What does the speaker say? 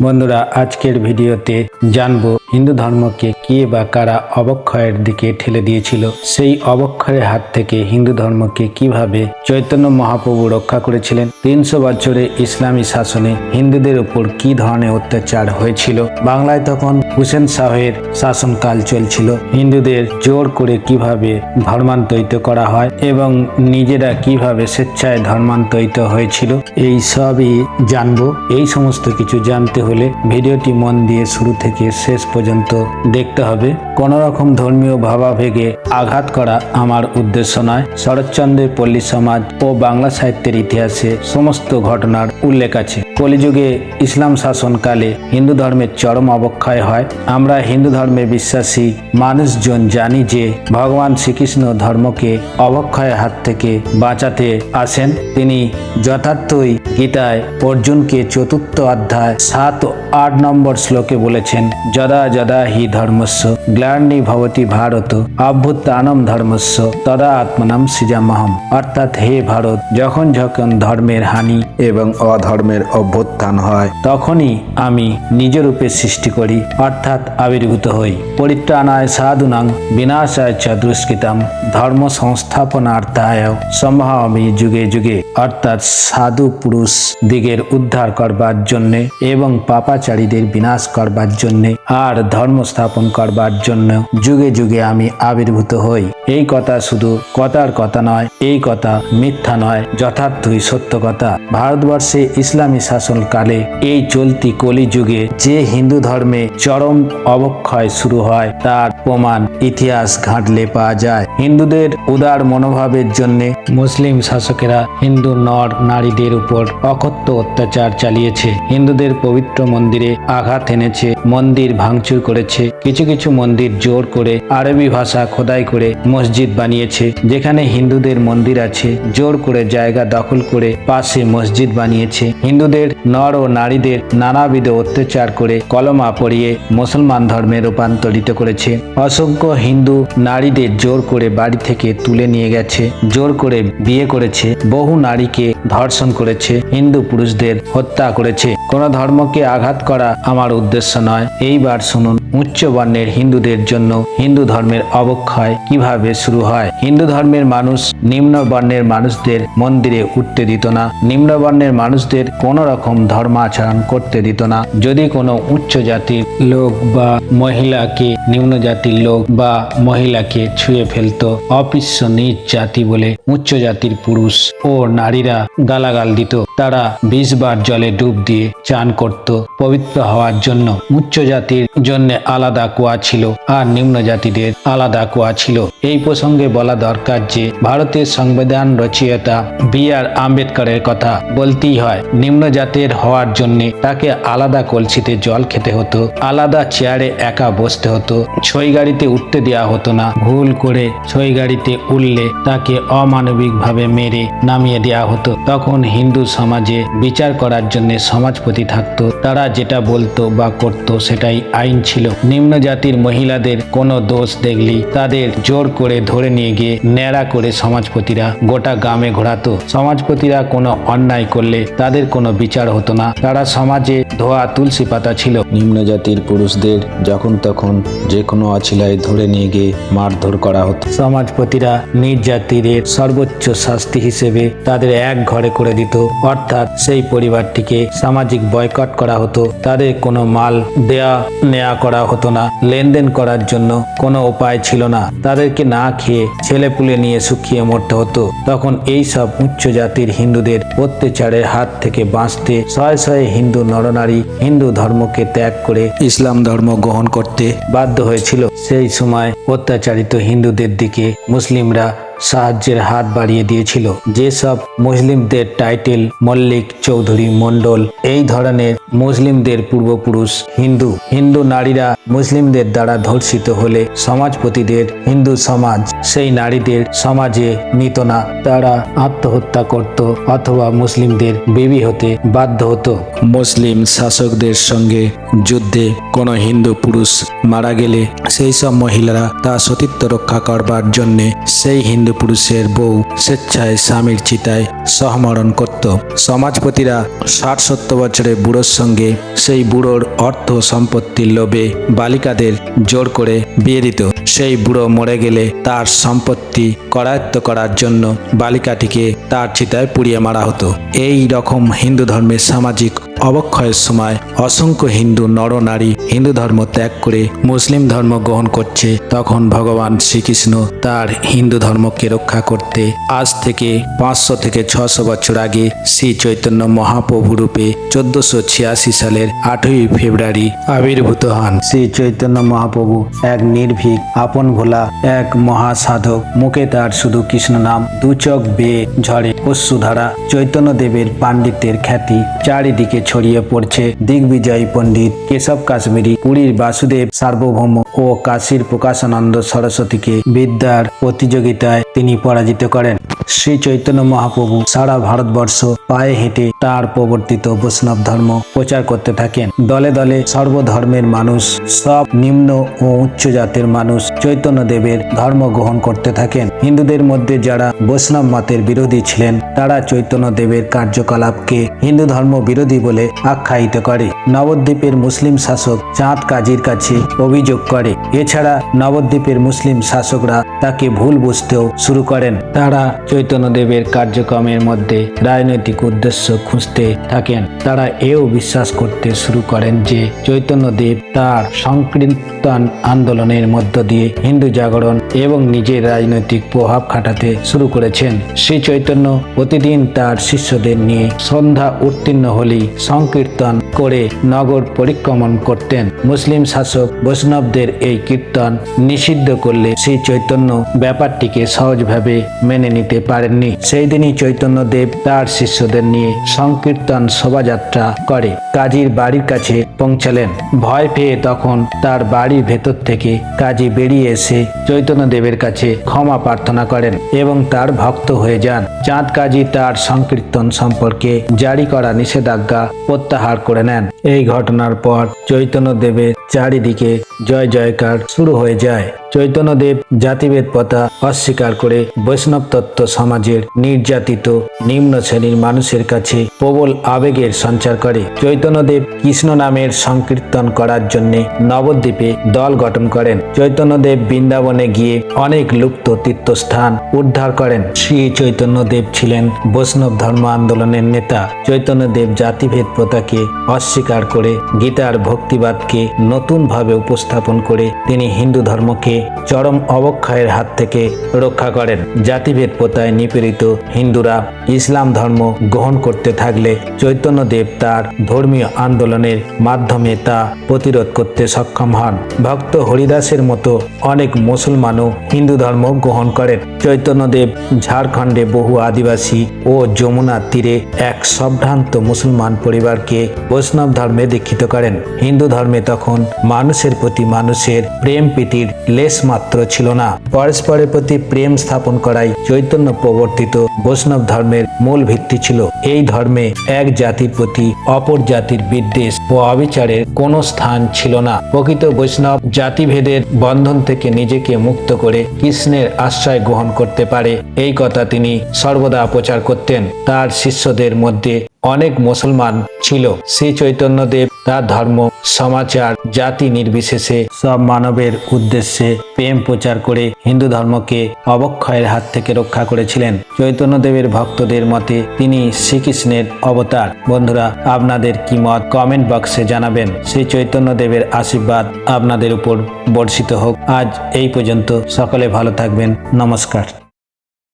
বন্ধুরা আজকের ভিডিওতে জানব হিন্দু ধর্মকে কে বা কারা অবক্ষয়ের দিকে ঠেলে দিয়েছিল, সেই অবক্ষয়ের হাত থেকে হিন্দু ধর্মকে কীভাবে চৈতন্য মহাপ্রভু রক্ষা করেছিলেন, তিনশো বছরে ইসলামী শাসনে হিন্দুদের উপর কি ধরনের অত্যাচার হয়েছিল, বাংলায় তখন হুসেন শাহের শাসনকাল চলছিল, হিন্দুদের জোর করে কীভাবে ধর্মান্তরিত করা হয় এবং নিজেরা কীভাবে স্বেচ্ছায় ধর্মান্তরিত হয়েছিল, এই সবই জানব। এই সমস্ত কিছু জানতে হলে ভিডিওটি মন দিয়ে শুরু থেকে শেষ পর্যন্ত দেখতে হবে। কোন রকম ধর্মীয় ভাবাবেগে আঘাত করা আমার উদ্দেশ্য নয়। শরৎচন্দ্রের পল্লী সমাজ ও বাংলা সাহিত্যের ইতিহাসে সমস্ত ঘটনার উল্লেখ আছে। কলিযুগে ইসলাম শাসনকালে হিন্দু ধর্মের চরম অবক্ষয় হয়। আমরা হিন্দু ধর্মে বিশ্বাসী মানুষজন জানি যে ভগবান শ্রীকৃষ্ণ ধর্মকে অবক্ষয়ের হাত থেকে বাঁচাতে আসেন। তিনি যথার্থই গীতায় অর্জুনকে চতুর্থ অধ্যায় সাত আট নম্বর শ্লোকে বলেছেন, যদা যদা হি ধর্মস্য গ্লার্নি ভবতি ভারত অভ্যুত্থানম ধর্মস্য, তদা আত্মনাম সৃজামহম অর্থাৎ হে ভারত, যখন যখন ধর্মের হানি এবং অধর্মের অভ্যুত্থান হয়, তখনই আমি নিজ রূপে সৃষ্টি করি, অর্থাৎ আবির্ভূত হই। পরিত্রাণায় সাধুনাং, বিনাশায় চ দুষ্কৃতাম ধর্ম সংস্থাপনার্থায় সম্ভাবী যুগে যুগে। অর্থাৎ সাধু পুরুষ দিগের উদ্ধার করবার জন্যে এবং পাপাচারীদের বিনাশ করবার জন্যে আর ধর্ম স্থাপন করবার জন্য যুগে যুগে আমি আবির্ভূত হই। এই কথা শুধু কথার কথা নয়, এই কথা মিথ্যা নয়, যথার্থই সত্য কথা। ভারতবর্ষে ইসলামী শাসনকালে এই চলতি কলি যুগে যে হিন্দু ধর্মে চরম অবক্ষয় শুরু হয়, তার প্রমাণ ইতিহাস ঘাঁটলে পাওয়া যায়। হিন্দুদের উদার মনোভাবের জন্য মুসলিম শাসকেরা হিন্দু নর নারীদের উপর অকথ্য অত্যাচার চালিয়েছে। হিন্দুদের পবিত্র মন্দিরে আঘাত এনেছে, মন্দির ভাঙচুর করেছে, কিছু কিছু মন্দির জোর করে আরবি ভাষা খোদাই করে মসজিদ বানিয়েছে, যেখানে হিন্দুদের মন্দির আছে, জোর করে জায়গা দখল করে পাশে মসজিদ বানিয়েছে। হিন্দুদের নর ও নারীদের নানাবিধ অত্যাচার করে কলমা পড়িয়ে মুসলমান ধর্মে রূপান্তরিত করেছে। অসংখ্য হিন্দু নারীদের জোর করে বাড়ি থেকে তুলে নিয়ে গেছে, জোর করে বিয়ে করেছে, বহু নারীকে ধর্ষণ করেছে হিন্দু পুরুষদের হত্যা করেছে। কোন ধর্মকে আঘাত করা আমার উদ্দেশ্য নয়। এইবার শুনুন, উচ্চ বর্ণের হিন্দুদের জন্য হিন্দু ধর্মের অবক্ষয় কীভাবে শুরু হয়? হিন্দু ধর্মের মানুষ নিম্ন বর্ণের মানুষদের মন্দিরে উঠতে দিত না। নিম্ন বর্ণের মানুষদের কোন রকম ধর্মাচরণ করতে দিত না। যদি কোনো উচ্চ জাতির লোক বা মহিলাকে, নিম্ন জাতির লোক বা মহিলাকে ছুঁয়ে ফেলতো অপিশ্য নিজ জাতি বলে উচ্চ জাতির পুরুষ ও নারীরা গালাগাল দিত। তারা বিশ বার জলে ডুব দিয়ে চান করত পবিত্র হওয়ার জন্য। উচ্চ জাতির জন্য আলাদা কুয়া ছিল আর নিম্ন জাতিদের আলাদা কুয়া ছিল। এই প্রসঙ্গে বলা দরকার যে, ভারতের সংবিধান রচয়িতা বি আর আম্বেদকরের কথা বলতেই হয়, নিম্ন জাতের হওয়ার জন্য তাকে আলাদা কলসিতে জল খেতে হতো, আলাদা চেয়ারে একা বসতে হতো ছই গাড়িতে উঠতে দেওয়া হতো না, ভুল করে ছই গাড়িতে উঠলে তাকে অমানবিকভাবে মেরে নামিয়ে দেওয়া হতো। তখন হিন্দু সমাজে বিচার করার জন্য সমাজপতি থাকতো। তারা যেটা বলতো বা করতো সেটাই আইন ছিল। নিম্ন জাতির মহিলাদের কোনো দোষ দেখলি তাদের জোর করে ধরে নিয়ে গিয়ে ন্যাড়া করে সমাজপতিরা গোটা গ্রামে ঘোরাতো। সমাজপতিরা কোনো অন্যায় করলে তাদের কোনো বিচার হতো না। তারা সমাজে ধোয়া তুলসী পাতা ছিল। নিম্ন জাতির পুরুষদের যখন তখন যে কোনো অছিলায় ধরে নিয়ে গিয়ে মারধর করা হতো। সমাজপতিরা নিজ জাতিদের সর্বোচ্চ শাস্তি হিসেবে তাদের এক ঘরে করে দিত। অর্থাৎ সেই পরিবারটিকে সামাজিক বয়কট করা হতো। তাদের কোনো মাল দেয়া নেয়া করা হতো না। লেনদেন করার জন্য কোনো উপায় ছিল না। তাদেরকে না খেয়ে ছেলেপুলে নিয়ে শুকিয়ে মরতে হতো। তখন এই সব উচ্চ জাতির হিন্দুদের অত্যাচারের হাত থেকে বাঁচতে শয়ে শয়ে হিন্দু নরনারী হিন্দু ধর্মকে ত্যাগ করে ইসলাম ধর্ম গ্রহণ করতে বাধ্য হয়েছিল। সেই সময় অত্যাচারিত হিন্দুদের দিকে মুসলিমরা সাহায্যের হাত বাড়িয়ে দিয়েছিল। যেসব মুসলিমদের টাইটেল মল্লিক চৌধুরী মণ্ডল এই ধরনের মুসলিমদের পূর্বপুরুষ হিন্দু। হিন্দু নারীরা মুসলিমদের দ্বারা ধর্ষিত হলে সমাজপতিদের হিন্দু সমাজ, সেই নারীদের সমাজে নিত না। তারা আত্মহত্যা করত অথবা মুসলিমদের বেবি হতে বাধ্য হতো। মুসলিম শাসকদের সঙ্গে যুদ্ধে কোনো হিন্দু পুরুষ মারা গেলে সেই সব মহিলারা তার সতীত্ব রক্ষা করবার জন্য সেই হিন্দু পুরুষের বউ স্বেচ্ছায় স্বামীর চিতায় সহমরণ করত। সমাজপতিরা ষাট সত্তর বছরে বুড়োর সঙ্গে সেই বুড়োর অর্থ সম্পত্তির লোভে বালিকাদের জোর করে বিয়ে দিত। সেই বুড়ো মরে গেলে তার সম্পত্তি করায়ত্ত করার জন্য বালিকাটিকে তার চিতায় পুড়িয়ে মারা হতো। এই রকম হিন্দু ধর্মের সামাজিক অবক্ষয়ের সময় অসংখ্য হিন্দু নরনারী হিন্দু ধর্ম ত্যাগ করে মুসলিম ধর্ম গ্রহণ করছে। তখন ভগবান শ্রীকৃষ্ণ তার হিন্দু ধর্মকে রক্ষা করতে আজ থেকে পাঁচশো থেকে ছশো বছর আগে শ্রী চৈতন্য মহাপ্রভু রূপে চোদ্দশো ছিয়াশি সালের আটই ফেব্রুয়ারি আবির্ভূত হন। শ্রী চৈতন্য মহাপ্রভু এক নির্ভীক, আপন ভোলা, এক মহাসাধক। মুখে তার শুধু কৃষ্ণ নাম দুচক বেয়ে ঝরে অশ্রুধারা, চৈতন্য দেবের পাণ্ডিত্যের খ্যাতি। চারিদিকে ছড়িয়ে পড়ছে। দিগ্বিজয়ী পণ্ডিত কেশব কাশ্মীরি, পুরীর বাসুদেব সার্বভৌম ও কাশীর প্রকাশানন্দ সরস্বতীকে বিদ্যার প্রতিযোগিতায় তিনি পরাজিত করেন। শ্রী চৈতন্য মহাপ্রভু সারা ভারতবর্ষ পায়ে হেঁটে তার প্রবর্তিত বৈষ্ণব ধর্ম প্রচার করতে থাকেন। দলে দলে সর্বধর্মের মানুষ, সব নিম্ন ও উচ্চ জাতের মানুষ চৈতন্য দেবের ধর্ম গ্রহণ করতে থাকেন। হিন্দুদের মধ্যে যারা বৈষ্ণব মতের বিরোধী ছিলেন, তারা চৈতন্য দেবের কার্যকলাপকে হিন্দু ধর্ম বিরোধী বলে আখ্যায়িত করে। নবদ্বীপের মুসলিম শাসক চাঁদ কাজীর কাছে অভিযোগ করে। এছাড়া নবদ্বীপের মুসলিম শাসকরা তাকে ভুল বুঝতেও শুরু করেন। তারা চৈতন্যদেবের কার্যক্রমের মধ্যে রাজনৈতিক উদ্দেশ্য খুঁজতে থাকেন। তারা এও বিশ্বাস করতে শুরু করেন যে চৈতন্যদেব তার সংকীর্তন আন্দোলনের মধ্য দিয়ে হিন্দু জাগরণ এবং নিজের রাজনৈতিক প্রভাব খাটাতে শুরু করেছেন। শ্রী চৈতন্য প্রতিদিন তার শিষ্যদের নিয়ে সন্ধ্যা উত্তীর্ণ হলেই সংকীর্তন করে নগর পরিক্রমণ করতেন। মুসলিম শাসক বৈষ্ণবদের এই কীর্তন নিষিদ্ধ করলে শ্রী চৈতন্য ব্যাপারটিকে সহজভাবে মেনে নিতে পারেননি। সেই দিনই চৈতন্য দেব তার শিষ্যদের নিয়ে সংকীর্তন শোভাযাত্রা করে কাজীর বাড়ির কাছে পৌঁছালেন। ভয় পেয়ে তখন তার বাড়ির ভেতর থেকে কাজী বেরিয়ে এসে চৈতন্য দেবের কাছে ক্ষমা প্রার্থনা করেন এবং তার ভক্ত হয়ে যান। চাঁদ কাজী তার সংকীর্তন সম্পর্কে জারি করা নিষেধাজ্ঞা প্রত্যাহার করে নেন। এই ঘটনার পর চৈতন্য দেবের চারিদিকে জয় জয়কার শুরু হয়ে যায়। চৈতন্যদেব জাতিভেদ প্রথা অস্বীকার করে বৈষ্ণব তত্ত্ব সমাজের নির্যাতিত নিম্ন শ্রেণির মানুষের কাছে প্রবল আবেগের সঞ্চার করে। চৈতন্যদেব কৃষ্ণ নামের সংকীর্তন করার জন্য নবদ্বীপে দল গঠন করেন। চৈতন্যদেব বৃন্দাবনে গিয়ে অনেক লুপ্ত তীর্থস্থান উদ্ধার করেন। শ্রী চৈতন্যদেব ছিলেন বৈষ্ণব ধর্ম আন্দোলনের নেতা। চৈতন্যদেব জাতিভেদ প্রথাকে অস্বীকার করে গীতার ভক্তিবাদকে নতুনভাবে উপস্থাপন করে তিনি হিন্দু ধর্মকে চরম অবক্ষয়ের হাত থেকে রক্ষা করেন। জাতিভেদ প্রথায় নিপীড়িত হিন্দুরা ইসলাম ধর্ম গ্রহণ করতে থাকলে চৈতন্যদেব তার ধর্মীয় আন্দোলনের মাধ্যমে তা প্রতিরোধ করতে সক্ষম হন। ভক্ত হরিদাসের মতো অনেক মুসলমানও হিন্দু ধর্ম গ্রহণ করেন। চৈতন্যদেব ঝাড়খণ্ডে বহু আদিবাসী ও যমুনা তীরে এক সম্ভ্রান্ত মুসলমান পরিবারকে বৈষ্ণব ধর্মে দীক্ষিত করেন। হিন্দু ধর্মে তখন মানুষের প্রতি মানুষের প্রেম প্রীতির লেশ মাত্র ছিল না। পরস্পরের প্রতি প্রেম স্থাপন করাই চৈতন্য প্রবর্তিত বৈষ্ণব ধর্মের মূল ভিত্তি ছিল। এই ধর্মে এক জাতির প্রতি অপর জাতির বিদ্বেষ ও অবিচারের কোনো স্থান ছিল না। প্রকৃত বৈষ্ণব জাতিভেদের বন্ধন থেকে নিজেকে মুক্ত করে কৃষ্ণের আশ্রয় গ্রহণ করতে পারে। এই কথা তিনি সর্বদা প্রচার করতেন। তার শিষ্যদের মধ্যে অনেক মুসলমান ছিল। শ্রী চৈতন্যদেব তার ধর্ম, সমাচার, জাতি নির্বিশেষে সব মানবের উদ্দেশ্যে প্রেম প্রচার করে হিন্দু ধর্মকে অবক্ষয়ের হাত থেকে রক্ষা করেছিলেন। চৈতন্যদেবের ভক্তদের মতে তিনি শ্রীকৃষ্ণের অবতার। বন্ধুরা, আপনাদের কি মত কমেন্ট বক্সে জানাবেন। শ্রী চৈতন্যদেবের আশীর্বাদ আপনাদের উপর বর্ষিত হোক। আজ এই পর্যন্ত। সকলে ভালো থাকবেন। নমস্কার।